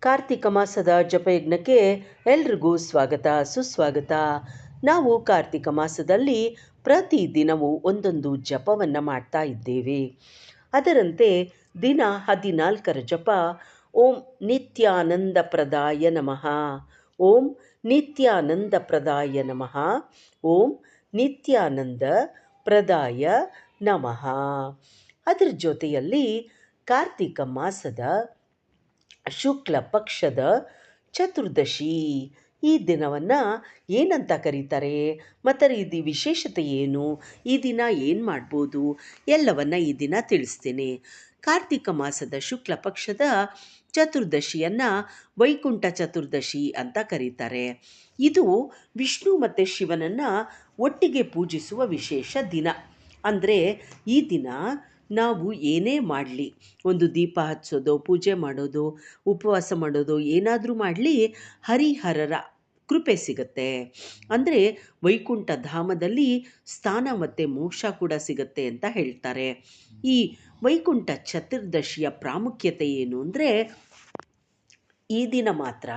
ಕಾರ್ತಿಕ ಮಾಸದ ಜಪಯಜ್ಞಕ್ಕೆ ಎಲ್ರಿಗೂ ಸ್ವಾಗತ, ಸುಸ್ವಾಗತ. ನಾವು ಕಾರ್ತಿಕ ಮಾಸದಲ್ಲಿ ಪ್ರತಿ ದಿನವೂ ಒಂದೊಂದು ಜಪವನ್ನು ಮಾಡ್ತಾ ಇದ್ದೇವೆ. ಅದರಂತೆ ದಿನ ಹದಿನಾಲ್ಕರ ಜಪ, ಓಂ ನಿತ್ಯಾನಂದ ಪ್ರದಾಯ ನಮಃ. ಓಂ ನಿತ್ಯಾನಂದ ಪ್ರದಾಯ ನಮಃ. ಓಂ ನಿತ್ಯಾನಂದ ಪ್ರದಾಯ ನಮಃ. ಅದರ ಜೊತೆಯಲ್ಲಿ ಕಾರ್ತಿಕ ಮಾಸದ ಶುಕ್ಲ ಪಕ್ಷದ ಚತುರ್ದಶಿ. ಈ ದಿನವನ್ನು ಏನಂತ ಕರೀತಾರೆ? ಮತ್ತು ಇದು ವಿಶೇಷತೆ ಏನು? ಈ ದಿನ ಏನು ಮಾಡ್ಬೋದು? ಎಲ್ಲವನ್ನು ಈ ದಿನ ತಿಳಿಸ್ತೀನಿ. ಕಾರ್ತಿಕ ಮಾಸದ ಶುಕ್ಲ ಪಕ್ಷದ ಚತುರ್ದಶಿಯನ್ನು ವೈಕುಂಠ ಚತುರ್ದಶಿ ಅಂತ ಕರೀತಾರೆ. ಇದು ವಿಷ್ಣು ಮತ್ತು ಶಿವನನ್ನು ಒಟ್ಟಿಗೆ ಪೂಜಿಸುವ ವಿಶೇಷ ದಿನ. ಅಂದರೆ ಈ ದಿನ ನಾವು ಏನೇ ಮಾಡಲಿ. ಒಂದು ದೀಪ ಹಚ್ಚೋದು, ಪೂಜೆ ಮಾಡೋದು, ಉಪವಾಸ ಮಾಡೋದು, ಏನಾದರೂ ಮಾಡಲಿ, ಹರಿಹರರ ಕೃಪೆ ಸಿಗುತ್ತೆ. ಅಂದರೆ ವೈಕುಂಠ ಧಾಮದಲ್ಲಿ ಸ್ಥಾನ ಮತ್ತು ಮೋಕ್ಷ ಕೂಡ ಸಿಗುತ್ತೆ ಅಂತ ಹೇಳ್ತಾರೆ. ಈ ವೈಕುಂಠ ಚತುರ್ದಶಿಯ ಪ್ರಾಮುಖ್ಯತೆ ಏನು ಅಂದರೆ, ಈ ದಿನ ಮಾತ್ರ,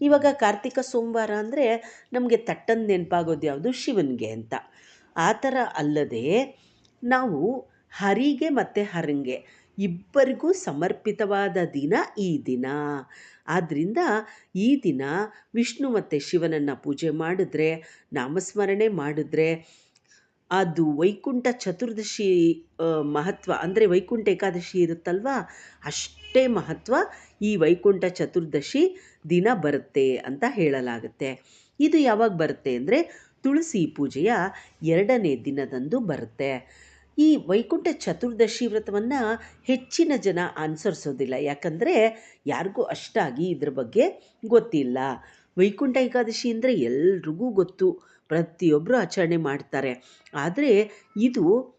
ಇವಾಗ ಕಾರ್ತಿಕ ಸೋಮವಾರ ಅಂದರೆ ನಮಗೆ ತಟ್ಟಂದು ನೆನಪಾಗೋದು ಯಾವುದು ಶಿವನಿಗೆ ಅಂತ. ಆ ಥರ ಅಲ್ಲದೆ ನಾವು ಹರಿಗೆ ಮತ್ತು ಹರಂಗೆ. ಇಬ್ಬರಿಗೂ ಸಮರ್ಪಿತವಾದ ದಿನ ಈ ದಿನ. ಆದ್ದರಿಂದ ಈ ದಿನ ವಿಷ್ಣು ಮತ್ತು ಶಿವನನ್ನು ಪೂಜೆ ಮಾಡಿದ್ರೆ, ನಾಮಸ್ಮರಣೆ ಮಾಡಿದ್ರೆ, ಅದು ವೈಕುಂಠ ಚತುರ್ದಶಿ ಮಹತ್ವ, ಅಂದರೆ ವೈಕುಂಠ ಏಕಾದಶಿ ಇರುತ್ತಲ್ವಾ? ಅಷ್ಟೇ ಮಹತ್ವ ಈ ವೈಕುಂಠ ಚತುರ್ದಶಿ ದಿನ ಬರುತ್ತೆ ಅಂತ ಹೇಳಲಾಗುತ್ತೆ. ಇದು ಯಾವಾಗ ಬರುತ್ತೆ ಅಂದರೆ ತುಳಸಿ ಪೂಜೆಯ ಎರಡನೇ ದಿನದಂದು ಬರುತ್ತೆ. ಈ ವೈಕುಂಠ ಚತುರ್ದಶಿ ವ್ರತವನ್ನು ಹೆಚ್ಚಿನ ಜನ ಅನುಸರಿಸೋದಿಲ್ಲ. ಯಾಕಂದರೆ ಯಾರಿಗೂ ಅಷ್ಟಾಗಿ ಇದ್ರ ಬಗ್ಗೆ ಗೊತ್ತಿಲ್ಲ. ವೈಕುಂಠ ಏಕಾದಶಿ ಅಂದರೆ ಎಲ್ರಿಗೂ ಗೊತ್ತು. ಪ್ರತಿಯೊಬ್ಬರು ಆಚರಣೆ ಮಾಡ್ತಾರೆ. ಆದರೆ ಇದು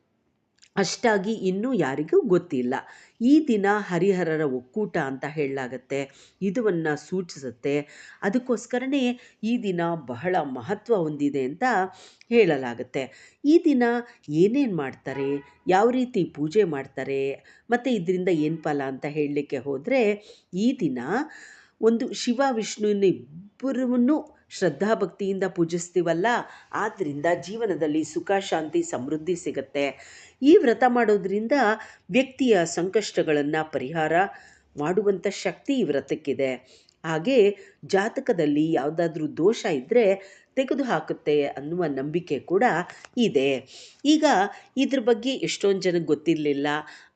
ಅಷ್ಟಾಗಿ ಇನ್ನೂ ಯಾರಿಗೂ ಗೊತ್ತಿಲ್ಲ. ಈ ದಿನ ಹರಿಹರರ ಒಕ್ಕೂಟ ಅಂತ ಹೇಳಲಾಗತ್ತೆ. ಇದನ್ನು ಸೂಚಿಸುತ್ತೆ. ಅದಕ್ಕೋಸ್ಕರನೇ ಈ ದಿನ ಬಹಳ ಮಹತ್ವ ಹೊಂದಿದೆ ಅಂತ ಹೇಳಲಾಗುತ್ತೆ. ಈ ದಿನ ಏನೇನು ಮಾಡ್ತಾರೆ? ಯಾವ ರೀತಿ ಪೂಜೆ ಮಾಡ್ತಾರೆ? ಮತ್ತು ಇದರಿಂದ ಏನು ಫಲ ಅಂತ ಹೇಳಲಿಕ್ಕೆ ಹೋದರೆ, ಈ ದಿನ ಒಂದು ಶಿವ ವಿಷ್ಣುವಿನ ಇಬ್ಬರನ್ನು ಶ್ರದ್ಧಾಭಕ್ತಿಯಿಂದ ಪೂಜಿಸ್ತೀವಲ್ಲ? ಆದ್ದರಿಂದ ಜೀವನದಲ್ಲಿ ಸುಖ, ಶಾಂತಿ, ಸಮೃದ್ಧಿ ಸಿಗುತ್ತೆ. ಈ ವ್ರತ ಮಾಡೋದ್ರಿಂದ ವ್ಯಕ್ತಿಯ ಸಂಕಷ್ಟಗಳನ್ನು ಪರಿಹಾರ ಮಾಡುವಂಥ ಶಕ್ತಿ ಈ ವ್ರತಕ್ಕಿದೆ. ಹಾಗೆ ಜಾತಕದಲ್ಲಿ ಯಾವುದಾದ್ರೂ ದೋಷ ಇದ್ದರೆ ತೆಗೆದು ಹಾಕುತ್ತೆ ಅನ್ನುವ ನಂಬಿಕೆ ಕೂಡ ಇದೆ. ಈಗ ಇದ್ರ ಬಗ್ಗೆ ಎಷ್ಟೊಂದು ಜನಕ್ಕೆ ಗೊತ್ತಿರಲಿಲ್ಲ.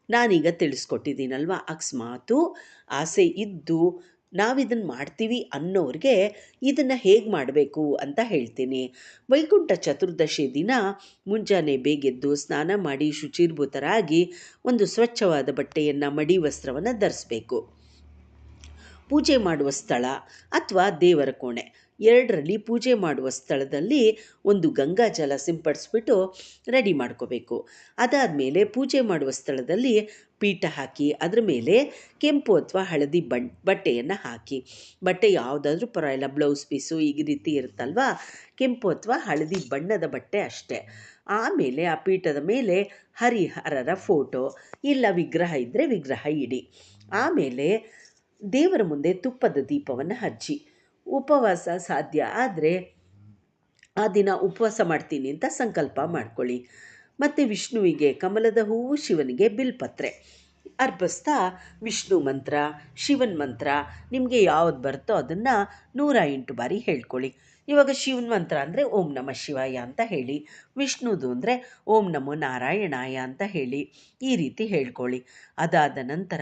ನಾನೀಗ ತಿಳಿಸ್ಕೊಟ್ಟಿದ್ದೀನಲ್ವ? ಅಕಸ್ಮಾತು ಆಸೆ ಇದ್ದು ನಾವಿದನ್ನು ಮಾಡ್ತೀವಿ ಅನ್ನೋರಿಗೆ ಇದನ್ನು ಹೇಗೆ ಮಾಡಬೇಕು ಅಂತ ಹೇಳ್ತೀನಿ. ವೈಕುಂಠ ಚತುರ್ದಶಿ ದಿನ ಮುಂಜಾನೆ ಬೇಗೆದ್ದು ಸ್ನಾನ ಮಾಡಿ ಶುಚಿರ್ಭೂತರಾಗಿ ಒಂದು ಸ್ವಚ್ಛವಾದ ಬಟ್ಟೆಯನ್ನು, ಮಡಿ ವಸ್ತ್ರವನ್ನು ಧರಿಸ್ಬೇಕು. ಪೂಜೆ ಮಾಡುವ ಸ್ಥಳ ಅಥವಾ ದೇವರ ಕೋಣೆ. ಎರಡರಲ್ಲಿ ಪೂಜೆ ಮಾಡುವ ಸ್ಥಳದಲ್ಲಿ ಒಂದು ಗಂಗಾ ಜಲ ಸಿಂಪಡಿಸ್ಬಿಟ್ಟು ರೆಡಿ ಮಾಡ್ಕೋಬೇಕು. ಅದಾದಮೇಲೆ ಪೂಜೆ ಮಾಡುವ ಸ್ಥಳದಲ್ಲಿ ಪೀಠ ಹಾಕಿ, ಅದರ ಮೇಲೆ ಕೆಂಪು ಅಥವಾ ಹಳದಿ ಬಣ್, ಬಟ್ಟೆಯನ್ನು ಹಾಕಿ. ಬಟ್ಟೆ ಯಾವುದಾದ್ರೂ ಪರವಾಗಿಲ್ಲ ಬ್ಲೌಸ್ ಪೀಸು ಈ ರೀತಿ ಇರುತ್ತಲ್ವ? ಕೆಂಪು ಅಥವಾ ಹಳದಿ ಬಣ್ಣದ ಬಟ್ಟೆ ಅಷ್ಟೇ. ಆಮೇಲೆ ಆ ಪೀಠದ ಮೇಲೆ ಹರಿಹರರ ಫೋಟೋ, ಇಲ್ಲ ವಿಗ್ರಹ ಇದ್ದರೆ ವಿಗ್ರಹ ಇಡಿ. ಆಮೇಲೆ ದೇವರ ಮುಂದೆ ತುಪ್ಪದ ದೀಪವನ್ನು ಹಚ್ಚಿ. ಉಪವಾಸ ಸಾಧ್ಯ ಆದರೆ ಆ ದಿನ ಉಪವಾಸ ಮಾಡ್ತೀನಿ ಅಂತ ಸಂಕಲ್ಪ ಮಾಡ್ಕೊಳ್ಳಿ. ಮತ್ತು ವಿಷ್ಣುವಿಗೆ ಕಮಲದ ಹೂವು ಶಿವನಿಗೆ ಬಿಲ್ಪತ್ರೆ. ಅರ್ಪಿಸ್ತಾ ವಿಷ್ಣು ಮಂತ್ರ, ಶಿವನ ಮಂತ್ರ, ನಿಮಗೆ ಯಾವ್ದು ಬರುತ್ತೋ ಅದನ್ನು ನೂರ ಎಂಟು ಬಾರಿ ಹೇಳ್ಕೊಳ್ಳಿ. ಇವಾಗ ಶಿವನ ಮಂತ್ರ ಅಂದರೆ ಓಂ ನಮ ಶಿವಾಯ ಅಂತ ಹೇಳಿ. ವಿಷ್ಣುದು ಅಂದರೆ ಓಂ ನಮೋ ನಾರಾಯಣಾಯ ಅಂತ ಹೇಳಿ ಈ ರೀತಿ ಹೇಳ್ಕೊಳ್ಳಿ. ಅದಾದ ನಂತರ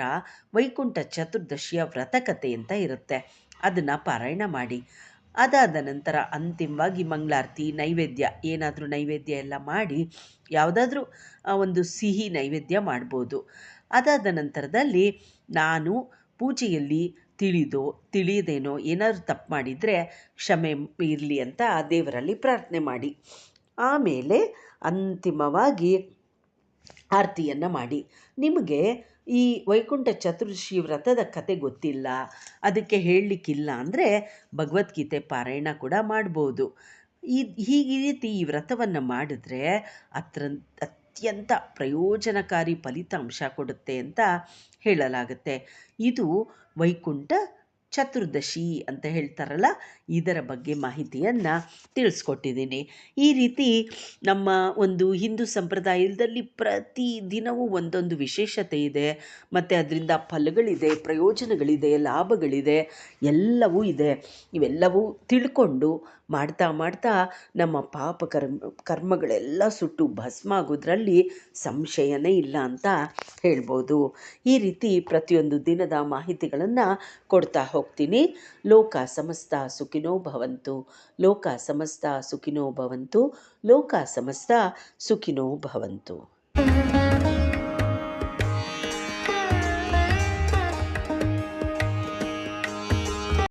ವೈಕುಂಠ ಚತುರ್ದಶಿಯ ವ್ರತಕತೆ ಅಂತ ಇರುತ್ತೆ. ಅದನ್ನು ಪಾರಾಯಣ ಮಾಡಿ. ಅದಾದ ನಂತರ ಅಂತಿಮವಾಗಿ ಮಂಗಳಾರತಿ, ನೈವೇದ್ಯ, ಏನಾದರೂ ನೈವೇದ್ಯ ಎಲ್ಲ ಮಾಡಿ ಯಾವುದಾದ್ರೂ ಒಂದು ಸಿಹಿ ನೈವೇದ್ಯ ಮಾಡ್ಬೋದು. ಅದಾದ ನಂತರದಲ್ಲಿ ನಾನು ಪೂಜೆಯಲ್ಲಿ ತಿಳಿದೋ, ತಿಳಿಯದೇನೋ ಏನಾದರೂ ತಪ್ಪು ಮಾಡಿದರೆ ಕ್ಷಮೆ ಇರಲಿ ಅಂತ ಆ ದೇವರಲ್ಲಿ ಪ್ರಾರ್ಥನೆ ಮಾಡಿ. ಆಮೇಲೆ ಅಂತಿಮವಾಗಿ ಆರತಿಯನ್ನು ಮಾಡಿ. ನಿಮಗೆ ಈ ವೈಕುಂಠ ಚತುರ್ದಶಿ ವ್ರತದ ಕತೆ ಗೊತ್ತಿಲ್ಲ. ಅದಕ್ಕೆ ಹೇಳಲಿಕ್ಕಿಲ್ಲ ಅಂದರೆ ಭಗವದ್ಗೀತೆ ಪಾರಾಯಣ ಕೂಡ ಮಾಡ್ಬೋದು. ಈ, ಹೀಗೆ ಈ ರೀತಿ ಈ ವ್ರತವನ್ನು ಮಾಡಿದ್ರೆ ಅತ್ರ, ಅತ್ಯಂತ ಪ್ರಯೋಜನಕಾರಿ ಫಲಿತಾಂಶ ಕೊಡುತ್ತೆ ಅಂತ ಹೇಳಲಾಗುತ್ತೆ. ಇದು ವೈಕುಂಠ ಚತುರ್ದಶಿ ಅಂತ ಹೇಳ್ತಾರಲ್ಲ, ಇದರ ಬಗ್ಗೆ ಮಾಹಿತಿಯನ್ನು ತಿಳಿಸ್ಕೊಟ್ಟಿದ್ದೀನಿ. ಈ ರೀತಿ ನಮ್ಮ ಒಂದು ಹಿಂದೂ ಸಂಪ್ರದಾಯದಲ್ಲಿ ಪ್ರತಿ ದಿನವೂ ಒಂದೊಂದು ವಿಶೇಷತೆ ಇದೆ. ಮತ್ತು ಅದರಿಂದ ಫಲಗಳಿದೆ, ಪ್ರಯೋಜನಗಳಿದೆ, ಲಾಭಗಳಿದೆ, ಎಲ್ಲವೂ ಇದೆ. ಇವೆಲ್ಲವೂ ತಿಳ್ಕೊಂಡು ಮಾಡ್ತಾ ಮಾಡ್ತಾ ನಮ್ಮ ಪಾಪ ಕರ್ಮ, ಕರ್ಮಗಳೆಲ್ಲ ಸುಟ್ಟು ಭಸ್ಮ ಆಗೋದ್ರಲ್ಲಿ ಸಂಶಯನೇ ಇಲ್ಲ ಅಂತ ಹೇಳ್ಬೋದು. ಈ ರೀತಿ ಪ್ರತಿಯೊಂದು ದಿನದ ಮಾಹಿತಿಗಳನ್ನು ಕೊಡ್ತಾ ಹೋಗ್ತೀನಿ. ಲೋಕ ಸಮಸ್ತ ಸುಖಿನೋ ಭವಂತು. ಲೋಕ ಸಮಸ್ತ ಸುಖಿನೋ ಭವಂತು. ಲೋಕ ಸಮಸ್ತ ಸುಖಿನೋ ಭವಂತು.